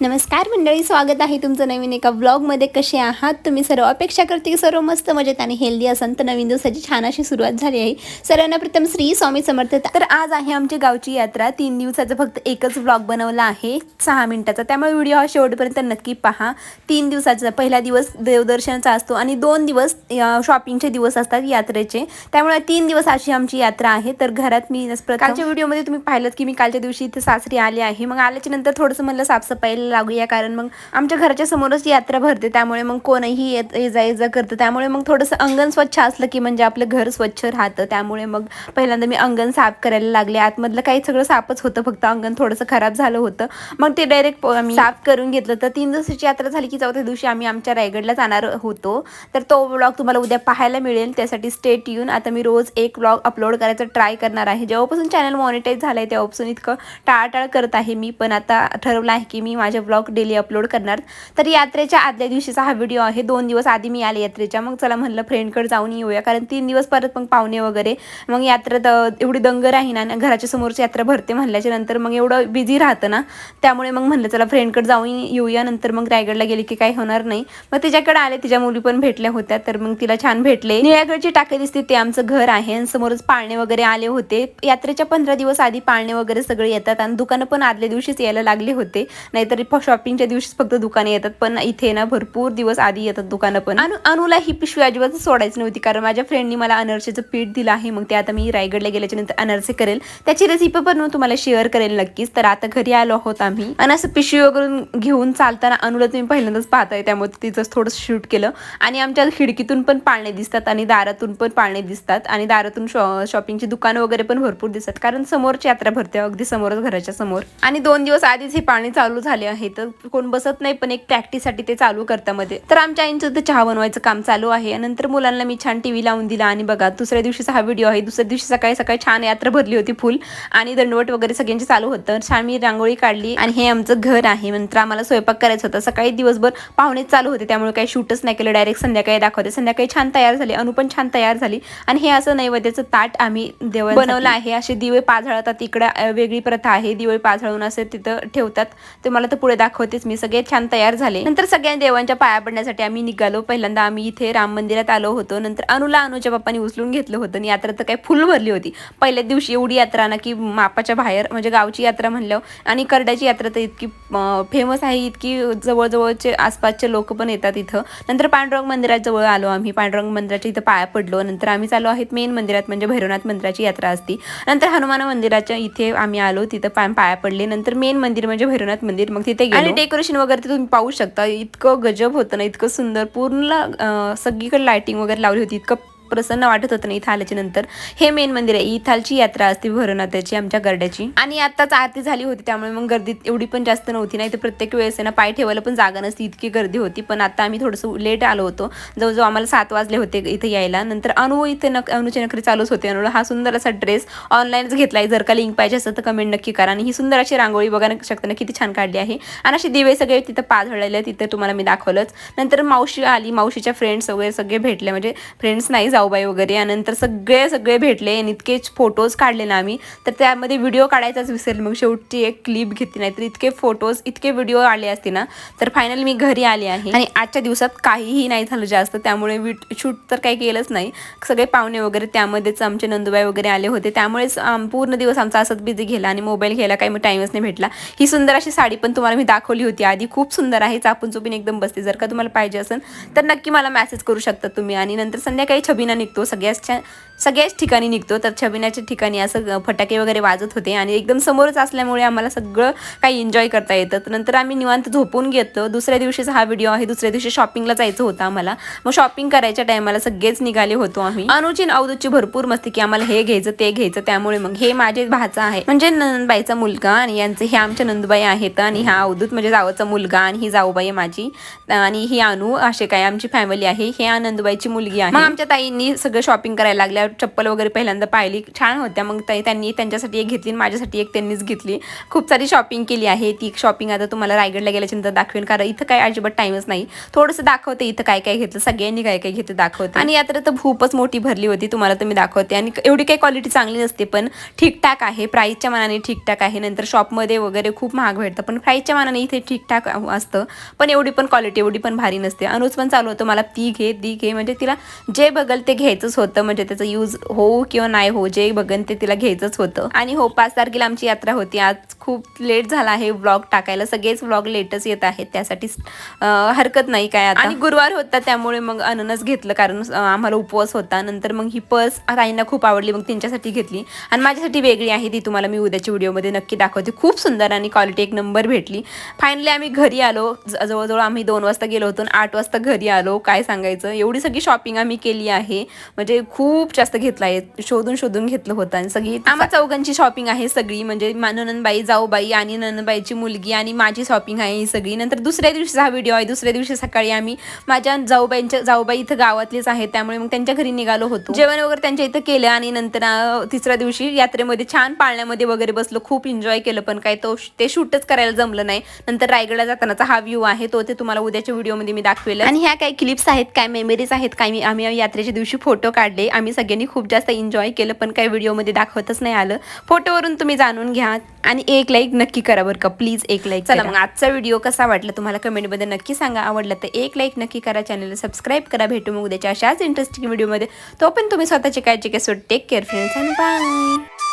नमस्कार मंडळी स्वागत आहे तुमचं नवीन एका व्लॉगमध्ये कसे आहात? तुम्ही सर्व अपेक्षा करते की सर्व मस्त मजेत आणि हेल्दी असाल तर नवीन दिवसाची छान अशी सुरुवात झाली आहे. सर्वांना प्रथम श्री स्वामी समर्थ. तर आज आहे आमची गावची यात्रा. तीन दिवसाचा फक्त एकच व्लॉग बनवला आहे. सहा मिनिटाचा. त्यामुळे व्हिडिओ हा शेवटपर्यंत नक्की पहा. तीन दिवसाचा पहिला दिवस देवदर्शनाचा असतो आणि दोन दिवस शॉपिंगचे दिवस असतात यात्रेचे. त्यामुळे तीन दिवस अशी आमची यात्रा आहे. तर घरात मी कालच्या व्हिडिओमध्ये तुम्ही पाहिलं की मी कालच्या दिवशी इथे सासरी आले आहे. मग आल्याच्यानंतर थोडंसं म्हणलं साफसफाईला लागूया कारण मग आमच्या घराच्या समोरच यात्रा भरते त्यामुळे मग कोणही येत ये जा ये जा करतं. त्यामुळे मग थोडंसं अंगण स्वच्छ असलं की म्हणजे आपलं घर स्वच्छ राहतं. त्यामुळे मग पहिल्यांदा मी अंगण साफ करायला लागले. आतमधलं काही सगळं साफच होतं फक्त अंगण थोडंसं खराब झालं होतं. मग ते डायरेक्ट आम्ही साफ करून घेतलं. तर तीन दिवसाची यात्रा झाली की चौथ्या दिवशी आम्ही आमच्या रायगडला जाणार होतो. तर तो ब्लॉग तुम्हाला उद्या पाहायला मिळेल. त्यासाठी स्टेट येऊन आता मी रोज एक ब्लॉग अपलोड करायचा ट्राय करणार आहे. जेव्हापासून चॅनल मॉनिटाईज झालं आहे तेव्हापासून इतकं टाळाटाळ करत आहे मी. पण आता ठरवलं आहे की मी माझ्या माझे ब्लॉग डेली अपलोड करणार. तर यात्रेच्या आदल्या दिवशीचा हा व्हिडिओ आहे. दोन दिवस आधी मी आले यात्रेच्या. मग चला म्हणलं फ्रेंडकडे जाऊन येऊया. कारण तीन दिवस परत मग पाहुणे वगैरे. मग यात्रेत एवढी दंग राही ना घराच्या समोरची यात्रा भरते म्हणल्याच्या नंतर मग एवढं बिझी राहतं ना. त्यामुळे मग म्हणलं चला फ्रेंडकडे जाऊन येऊया. नंतर मग रायगडला गेली की काही होणार नाही. मग तिच्याकडे आले. तिच्या मुली पण भेटल्या होत्या. तर मग तिला छान भेटले. निळ्याकडची टाके दिसते. ते आमचं घर आहे. आणि समोरच पाळणे वगैरे आले होते. यात्रेच्या पंधरा दिवस आधी पाळणे वगैरे सगळे येतात. आणि दुकानं पण आदल्या दिवशीच यायला लागले होते. नाहीतर शॉपिंगच्या दिवशीच फक्त दुकाने येतात. पण इथे ना भरपूर दिवस आधी येतात दुकानं पण. अनु अनुला ही पिशवी अजिबात सोडायची नव्हती. कारण माझ्या फ्रेंडनी मला अनरसेचं पीठ दिलं आहे. मग ते आता मी रायगडला गेल्याच्यानंतर अनरसे करेल. त्याची रेसिपी पण तुम्हाला शेअर करेल नक्कीच. तर आता घरी आलो आहोत आम्ही. आणि असं पिशवी वगैरे घेऊन चालताना अनुला तुम्ही पहिल्यांदाच पाहताय. त्यामुळे तिचं थोडं शूट केलं. आणि आमच्या खिडकीतून पण पाळणे दिसतात आणि दारातून पण पाळणे दिसतात. आणि दारातून शॉ शॉपिंगची दुकानं वगैरे पण भरपूर दिसतात. कारण समोरची यात्रा भरते. अगदी समोरच घराच्या समोर. आणि दोन दिवस आधीच हे पाणी चालू झाले आहे. तर कोण बसत नाही पण एक प्रॅक्टिससाठी ते चालू करता मध्ये. तर आमच्या आईंचं तर चहा बनवायचं काम चालू आहे. नंतर मुलांना मी छान टीव्ही लावून दिला. आणि बघा दुसऱ्या दिवशीचा हा व्हिडिओ आहे. दुसऱ्या दिवशी सकाळी सकाळी छान यात्रा भरली होती फुल आणि दंडवट वगैरे सगळ्यांचे चालू होतं. छान मी रांगोळी काढली. आणि हे आमचं घर आहे. नंतर आम्हाला स्वयंपाक करायचा होता. सकाळी दिवसभर पाहुणेच चालू होते. त्यामुळे काही शूटच नाही केलं. डायरेक्ट संध्याकाळी दाखवते. संध्याकाळी छान तयार झाली. अनु पण छान तयार झाली. आणि हे असं नैवेद्याचं ताट आम्ही देव बनवलं आहे. असे दिवे पाझळतात. इकडं वेगळी प्रथा आहे. दिवे पाझळून असे तिथं ठेवतात. ते मला तर पुढे दाखवतेच मी. सगळे छान तयार झाले. नंतर सगळ्या देवांच्या पाया पडण्यासाठी आम्ही निघालो. पहिल्यांदा आम्ही इथे राम मंदिरात आलो होतो. नंतर अनुला अनुच्या पप्पानी उचलून घेतलं होतं आणि यात्रा तर काही फुल भरली होती. पहिल्या दिवशी एवढी यात्रा ना की मापाच्या बाहेर म्हणजे गावची यात्रा म्हणल्यावर आणि करड्याची यात्रा तर इतकी फेमस आहे. इतकी जवळजवळचे आसपासचे लोक पण येतात इथं. नंतर पांडुरंग मंदिराजवळ आलो आम्ही. पांडुरंग मंदिराच्या इथं पाया पडलो. नंतर आम्ही चालू आहेत मेन मंदिरात म्हणजे भैरवनाथ मंदिराची यात्रा असते. नंतर हनुमान मंदिराच्या इथे आम्ही आलो. तिथं पाया पडले. नंतर मेन मंदिर म्हणजे भैरवनाथ मंदिर. मग तिथे गेलो. आणि डेकोरेशन वगैरे ते तुम्ही पाहू शकता. इतकं गजब होतं ना इतकं सुंदर. पूर्ण सगळीकडे लाइटिंग वगैरे लावली होती. इतकं प्रसन्न वाटत होतं ना इथं आल्याच्यानंतर. हे मेन मंदिर आहे. इथालची यात्रा असते भरनाथाची आमच्या गर्ड्याची आणि आत्ताच आरती झाली होती त्यामुळे मग गर्दी एवढी पण जास्त नव्हती. नाही तर प्रत्येक वेळेस ना पाय ठेवायला पण जागा नसती इतकी गर्दी होती. पण आता आम्ही थोडंसं लेट आलो होतो. जवळजवळ आम्हाला सात वाजले होते इथे यायला. नंतर अनु इथे नक अनुचे नखरी चालूच होते. अनुला हा सुंदर असा ड्रेस ऑनलाईनच घेतला आहे जर का लिंक पाहिजे असेल तर कमेंट नक्की करा. आणि ही सुंदर अशी रांगोळी बघा शकता ना किती छान काढली आहे. आणि असे दिवे सगळे तिथं पाझळलेले तिथं तुम्हाला मी दाखवलंच. नंतर मावशी आली. मावशीच्या फ्रेंड्स वगैरे सगळे भेटले. म्हणजे फ्रेंड्स नाही जाऊबाई वगैरे आणि नंतर सगळे सगळे भेटले आणि इतकेच फोटोज काढले ना आम्ही. तर त्यामध्ये व्हिडिओ काढायचाच विसरले. मग शेवटची एक क्लिप घेतली नाही तर इतके फोटोज इतके व्हिडिओ आले असते ना तर फायनली मी घरी आले आहे. आणि आजच्या दिवसात काहीही नाही झालं जास्त त्यामुळे शूट तर काही केलंच नाही. सगळे पाहुणे वगैरे त्यामध्येच आमचे नंदुबाई वगैरे आले होते. त्यामुळेच आम- पूर्ण दिवस आमचा असंच बिझी गेला आणि मोबाईल घ्यायला काही मग टाईमच नाही भेटला. ही सुंदर अशी साडी पण तुम्हाला मी दाखवली होती आधी. खूप सुंदर आहे चापून चोपून एकदम बसते. जर का तुम्हाला पाहिजे असेल तर नक्की मला मेसेज करू शकता तुम्ही. आणि नंतर संध्याकाळी छबी निघतो सगळ्याच सगळ्याच ठिकाणी निघतो. तर छबिनाच्या ठिकाणी असं फटाके वगैरे वाजत होते आणि एकदम समोरच असल्यामुळे आम्हाला सगळं काही एन्जॉय करता येतं. तर नंतर आम्ही निवांत झोपून घेतो. दुसऱ्या दिवशीचा हा व्हिडिओ आहे. दुसऱ्या दिवशी शॉपिंगला जायचं होतं आम्हाला. मग शॉपिंग करायच्या टायमाला सगळेच निघाले होतो आम्ही. अनुची अवधूची भरपूर मस्ती की आम्हाला हे घ्यायचं ते घ्यायचं. त्यामुळे मग हे माझे भाचा आहे. म्हणजे नंदबाईचा मुलगा आणि यांचे हे आमच्या नंदबाई आहेत आणि हा अवधूत म्हणजे जावचा मुलगा आणि ही जाऊबाई आहे माझी. आणि ही अनु असे काय आमची फॅमिली आहे. हे आनंदबाईची मुलगी आहे. मग आमच्या ताईंनी त्यांनी सगळं शॉपिंग करायला लागल्या. चप्पल वगैरे पहिल्यांदा पाहिली. छान होत्या. मग त्यांनी त्यांच्यासाठी एक घेतली आणि माझ्यासाठी एक त्यांनीच घेतली. खूप सारी शॉपिंग केली आहे. ती शॉपिंग आता तुम्हाला रायगडला गेल्याच्यानंतर दाखवेन. कारण इथं काय अजिबात टाईमच नाही. थोडंसं दाखवते. इथं काय काय घेतलं. सगळ्यांनी काय काय घेतलं दाखवते. आणि यात्रा तर खूपच मोठी भरली होती. तुम्हाला तर मी दाखवते. आणि एवढी काही क्वालिटी चांगली नसते पण ठीकठाक आहे. प्राईसच्या मानाने ठीकठाक आहे. नंतर शॉपमध्ये वगैरे खूप महाग भेटतं. पण प्राईसच्या मानाने इथे ठीकठाक असतं. पण एवढी पण क्वालिटी एवढी पण भारी नसते. अनुज पण चालू होतं. मला ती घे ती घे. म्हणजे तिला जे बघल ते घ्यायचंच होतं म्हणजे त्याचं यूज होऊ किंवा नाही हो जे बघन ते तिला घ्यायचंच होतं. आणि हो पाच तारखेला आमची यात्रा होती. आज खूप लेट झाला आहे व्लॉग टाकायला. सगळेच व्लॉग लेटच येत आहेत. त्यासाठी हरकत नाही काय आता. आणि गुरुवार होता त्यामुळे मग अननस घेतलं कारण आम्हाला उपवास होता. नंतर मग ही पर्स ताईंना खूप आवडली मग त्यांच्यासाठी घेतली. आणि माझ्यासाठी वेगळी आहे ती. तुम्हाला मी उद्याच्या व्हिडिओमध्ये नक्की दाखवते. खूप सुंदर आणि क्वालिटी एक नंबर भेटली. फायनली आम्ही घरी आलो. ज- जवळजवळ आम्ही दोन वाजता गेलो होतो आणि आठ वाजता घरी आलो. काय सांगायचं? एवढी सगळी शॉपिंग आम्ही केली आहे. म्हणजे खूप जास्त घेतलं आहे शोधून शोधून घेतलं होतं आणि सगळी आम्हा चौघांची शॉपिंग आहे सगळी. म्हणजे ननंदबाई जाऊबाई आणि ननंदबाईची मुलगी आणि माझी शॉपिंग आहे ही सगळी. नंतर दुसऱ्या दिवशीचा हा व्हिडिओ आहे. दुसऱ्या दिवशी सकाळी आम्ही माझ्या जाऊबाईंच्या जाऊबाई इथं गावातलेच आहेत. त्यामुळे मग त्यांच्या घरी निघालो होतो. जेवण वगैरे त्यांच्या इथं केलं आणि नंतर तिसऱ्या दिवशी यात्रेमध्ये छान पाळण्यामध्ये वगैरे बसलो. खूप एन्जॉय केलं. पण काय तो ते शूटच करायला जमलं नाही. नंतर रायगडला जातानाचा हा व्ह्यू आहे. तो ते तुम्हाला उद्याच्या व्हिडिओमध्ये मी दाखवेल आणि ह्या काही क्लिप्स आहेत? काय मेमरीज आहेत? काय आम्ही यात्रेच्या दिवशी फोटो काढले. आम्ही सगळ्यांनी खूप जास्त एन्जॉय केलं पण काही व्हिडिओमध्ये दाखवतच नाही आलं. फोटोवरून तुम्ही जाणून घ्या आणि एक लाईक नक्की करा बरं का. प्लीज एक लाईक चला मग आजचा व्हिडिओ कसा वाटला तुम्हाला कमेंटमध्ये नक्की सांगा. आवडला तर एक लाईक नक्की करा. चॅनलला सबस्क्राईब करा. भेटू मग उद्याच्या अशाच इंटरेस्टिंग व्हिडिओमध्ये तो पण तुम्ही स्वतःची काळजी घ्या. सो टेक केअर फ्रेंड्स आणि बाय